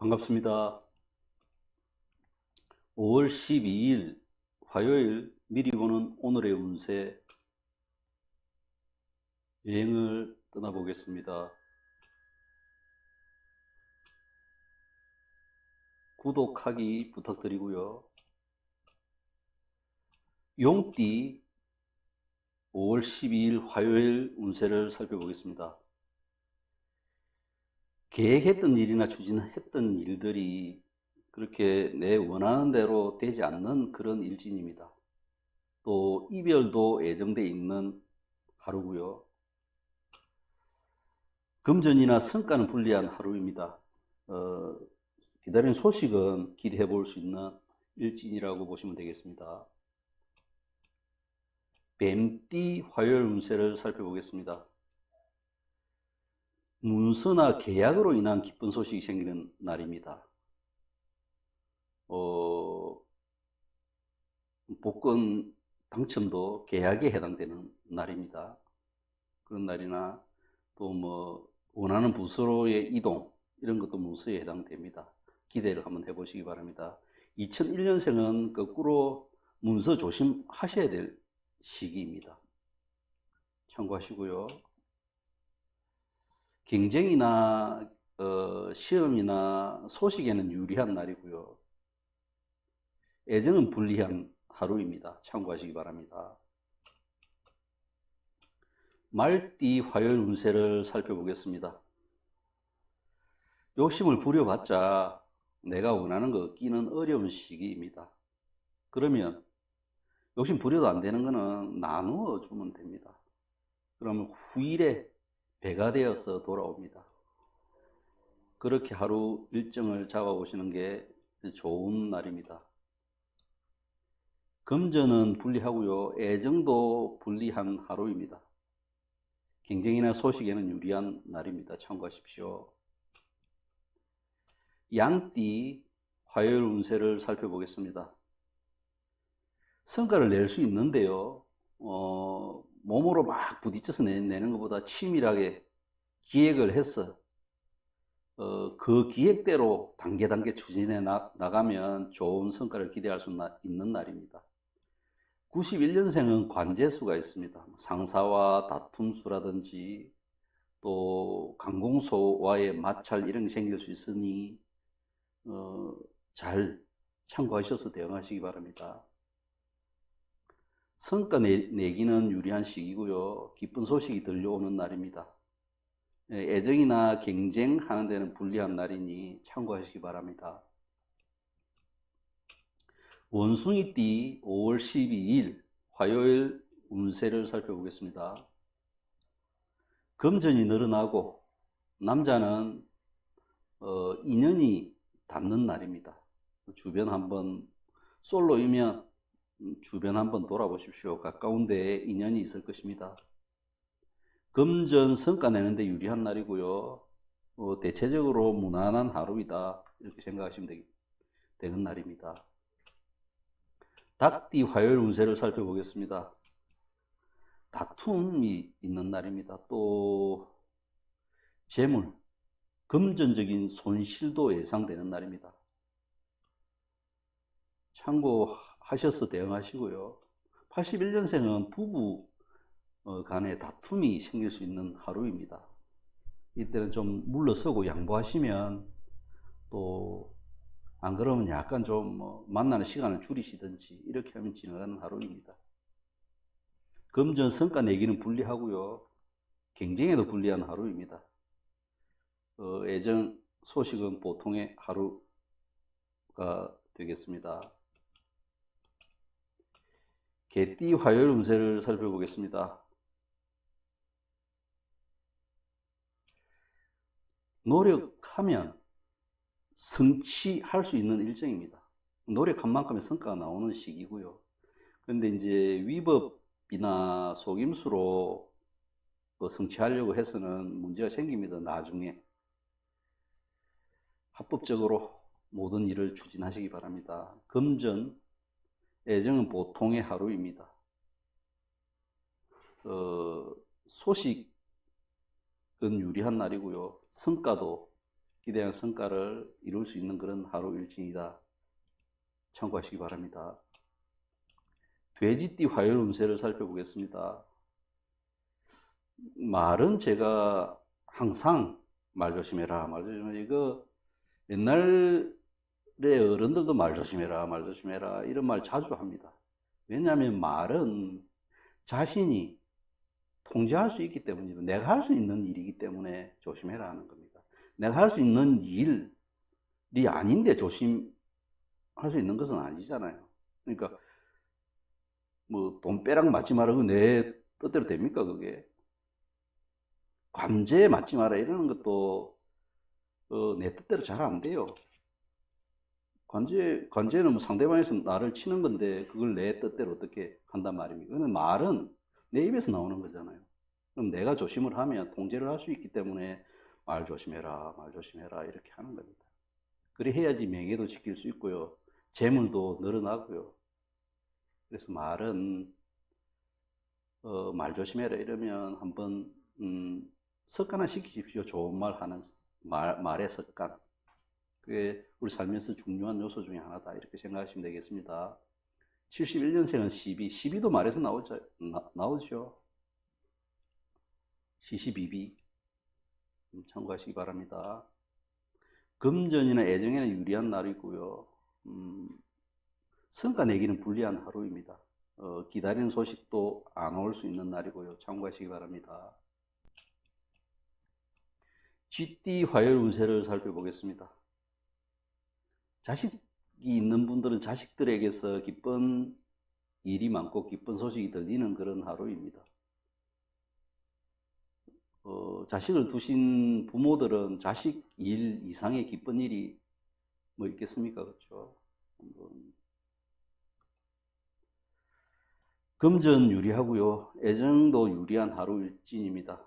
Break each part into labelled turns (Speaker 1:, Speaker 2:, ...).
Speaker 1: 반갑습니다. 5월 12일 화요일 미리 보는 오늘의 운세 여행을 떠나보겠습니다. 구독하기 부탁드리고요. 용띠 5월 12일 화요일 운세를 살펴보겠습니다. 계획했던 일이나 추진했던 일들이 그렇게 내 원하는 대로 되지 않는 그런 일진입니다. 또 이별도 예정돼 있는 하루고요. 금전이나 성과는 불리한 하루입니다. 어, 기다리는 소식은 기대해 볼 수 있는 일진이라고 보시면 되겠습니다. 뱀띠 화요일 운세를 살펴보겠습니다. 문서나 계약으로 인한 기쁜 소식이 생기는 날입니다. 어, 복권 당첨도 계약에 해당되는 날입니다. 그런 날이나 또 뭐 원하는 부서로의 이동 이런 것도 문서에 해당됩니다. 기대를 한번 해보시기 바랍니다. 2001년생은 거꾸로 문서 조심하셔야 될 시기입니다. 참고하시고요. 경쟁이나 어, 시험이나 소식에는 유리한 날이고요. 애정은 불리한 하루입니다. 참고하시기 바랍니다. 말띠 화요일 운세를 살펴보겠습니다. 욕심을 부려봤자 내가 원하는 거 얻기는 어려운 시기입니다. 그러면 욕심 부려도 안 되는 거는 나누어 주면 됩니다. 그러면 후일에 배가 되어서 돌아옵니다. 그렇게 하루 일정을 잡아보시는 게 좋은 날입니다. 금전은 불리하고요. 애정도 불리한 하루입니다. 경쟁이나 소식에는 유리한 날입니다. 참고하십시오. 양띠 화요일 운세를 살펴보겠습니다. 성과를 낼 수 있는데요. 어, 몸으로 막 부딪혀서 내, 는 것보다 치밀하게 기획을 해서 어, 그 기획대로 단계 단계 추진해 나, 나가면 좋은 성과를 기대할 수 나, 있는 날입니다. 91년생은 관제수가 있습니다. 상사와 다툼수라든지 또 강공소와의 마찰 이런 게 생길 수 있으니 어, 잘 참고하셔서 대응하시기 바랍니다. 성과 내, 내기는 유리한 시기고요. 기쁜 소식이 들려오는 날입니다. 예, 애정이나 경쟁하는 데는 불리한 날이니 참고하시기 바랍니다. 원숭이띠 5월 12일 화요일 운세를 살펴보겠습니다. 금전이 늘어나고 남자는 어, 인연이 닿는 날입니다. 주변 한번 솔로이면 주변 한번 돌아보십시오. 가까운 데에 인연이 있을 것입니다. 금전 성과 내는데 유리한 날이고요. 어, 대체적으로 무난한 하루이다. 이렇게 생각하시면 되겠, 되는 날입니다. 닭띠 화요일 운세를 살펴보겠습니다. 다툼이 있는 날입니다. 또 재물, 금전적인 손실도 예상되는 날입니다. 참고하셔서 대응하시고요. 81년생은 부부 어, 간에 다툼이 생길 수 있는 하루입니다. 이때는 좀 물러서고 양보하시면 또 안 그러면 약간 좀 뭐 만나는 시간을 줄이시든지 이렇게 하면 지나가는 하루입니다. 금전 성과 내기는 불리하고요. 경쟁에도 불리한 하루입니다. 어, 애정 소식은 보통의 하루가 되겠습니다. 개띠 화요일 운세를 살펴보겠습니다. 노력하면 성취할 수 있는 일정입니다. 노력한 만큼의 성과가 나오는 시기고요. 그런데 이제 위법이나 속임수로 뭐 성취하려고 해서는 문제가 생깁니다. 나중에. 합법적으로 모든 일을 추진하시기 바랍니다. 금전, 애정은 보통의 하루입니다. 어, 소식은 유리한 날이고요. 성과도 기대한 성과를 이룰 수 있는 그런 하루 일진이다. 참고하시기 바랍니다. 돼지띠 화요일 운세를 살펴보겠습니다. 말은 제가 항상 말 조심해라, 말 조심해라. 이거 옛날 에 어른들도 말 조심해라, 말 조심해라. 이런 말 자주 합니다. 왜냐하면 말은 자신이 통제할 수 있기 때문이고, 내가 할 수 있는 일이기 때문에 조심해라 하는 겁니다. 내가 할 수 있는 일이 아닌데 조심할 수 있는 것은 아니잖아요. 그러니까, 뭐, 돈벼락 맞지 말라고 내 뜻대로 됩니까, 그게? 관제에 맞지 마라 이러는 것도 어, 내 뜻대로 잘 안 돼요. 관제 관제는 뭐 상대방에서 나를 치는 건데 그걸 내 뜻대로 어떻게 한단 말입니까? 그는 말은 내 입에서 나오는 거잖아요. 그럼 내가 조심을 하면 통제를 할 수 있기 때문에 말 조심해라, 말 조심해라 이렇게 하는 겁니다. 그래 해야지 명예도 지킬 수 있고요, 재물도 늘어나고요. 그래서 말은 어, 말 조심해라 이러면 한번 음, 습관화 시키십시오. 좋은 말 하는 말, 말의 습관. 그게 우리 살면서 중요한 요소 중에 하나다. 이렇게 생각하시면 되겠습니다. 71년생은 12. 12도 말에서 나오죠. 나, 나오죠. 시시비비. 음, 참고하시기 바랍니다. 금전이나 애정에는 유리한 날이고요. 음, 성과 내기는 불리한 하루입니다. 어, 기다리는 소식도 안 올 수 있는 날이고요. 참고하시기 바랍니다. 쥐띠 화요일 운세를 살펴보겠습니다. 자식이 있는 분들은 자식들에게서 기쁜 일이 많고 기쁜 소식이 들리는 그런 하루입니다. 어, 자식을 두신 부모들은 자식 일 이상의 기쁜 일이 뭐 있겠습니까? 그렇죠? 금전 유리하고요. 애정도 유리한 하루 일진입니다.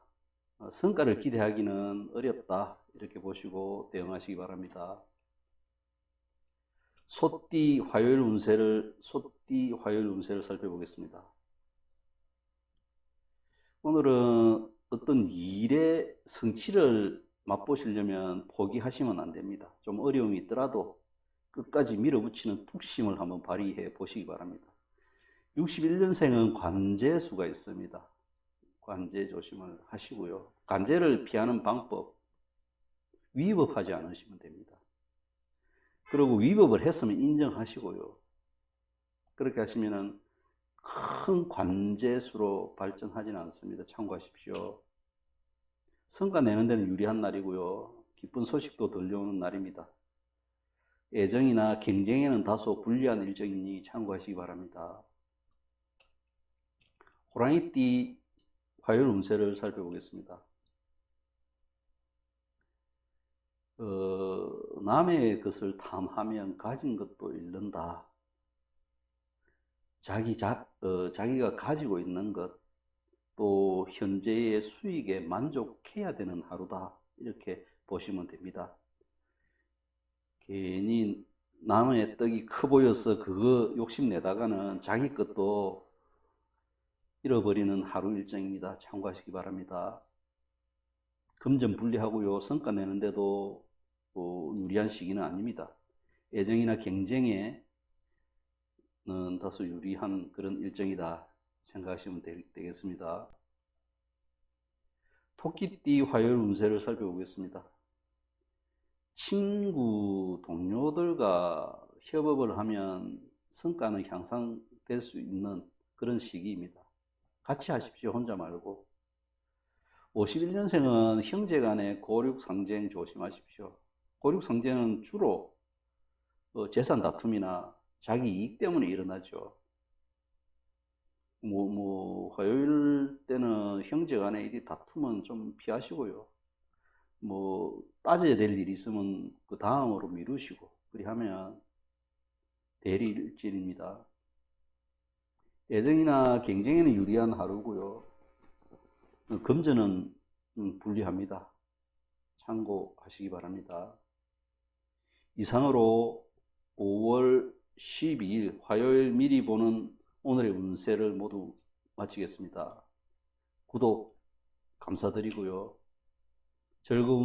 Speaker 1: 어, 성과를 기대하기는 어렵다. 이렇게 보시고 대응하시기 바랍니다. 소띠 화요일 운세를, 소띠 화요일 운세를 살펴보겠습니다. 오늘은 어떤 일의 성취를 맛보시려면 포기하시면 안 됩니다. 좀 어려움이 있더라도 끝까지 밀어붙이는 뚝심을 한번 발휘해 보시기 바랍니다. 61년생은 관제수가 있습니다. 관제 조심을 하시고요. 관제를 피하는 방법, 위법하지 않으시면 됩니다. 그리고 위법을 했으면 인정하시고요. 그렇게 하시면은 큰 관제수로 발전하지는 않습니다. 참고하십시오. 성과 내는 데는 유리한 날이고요. 기쁜 소식도 들려오는 날입니다. 애정이나 경쟁에는 다소 불리한 일정이니 참고하시기 바랍니다. 호랑이띠 화요일 운세를 살펴보겠습니다. 어, 남의 것을 탐하면 가진 것도 잃는다. 자기 자, 어, 자기가 가지고 있는 것, 또 현재의 수익에 만족해야 되는 하루다. 이렇게 보시면 됩니다. 괜히 남의 떡이 커 보여서 그거 욕심내다가는 자기 것도 잃어버리는 하루 일정입니다. 참고하시기 바랍니다. 금전 분리하고요. 성과 내는데도 뭐 유리한 시기는 아닙니다. 애정이나 경쟁에는 다소 유리한 그런 일정이다 생각하시면 되, 겠습니다 토끼띠 화요일 운세를 살펴보겠습니다. 친구, 동료들과 협업을 하면 성과는 향상될 수 있는 그런 시기입니다. 같이 하십시오. 혼자 말고. 51년생은 형제 간의 고륙 상쟁 조심하십시오. 고륙 상쟁은 주로 어, 재산 다툼이나 자기 이익 때문에 일어나죠. 뭐, 뭐, 화요일 때는 형제 간의 일이 다툼은 좀 피하시고요. 뭐, 따져야 될 일이 있으면 그 다음으로 미루시고, 그리 하면 대리일진입니다. 애정이나 경쟁에는 유리한 하루고요. 금전은 음, 불리합니다. 참고하시기 바랍니다. 이상으로 5월 12일 화요일 미리 보는 오늘의 운세를 모두 마치겠습니다. 구독 감사드리고요. 즐거운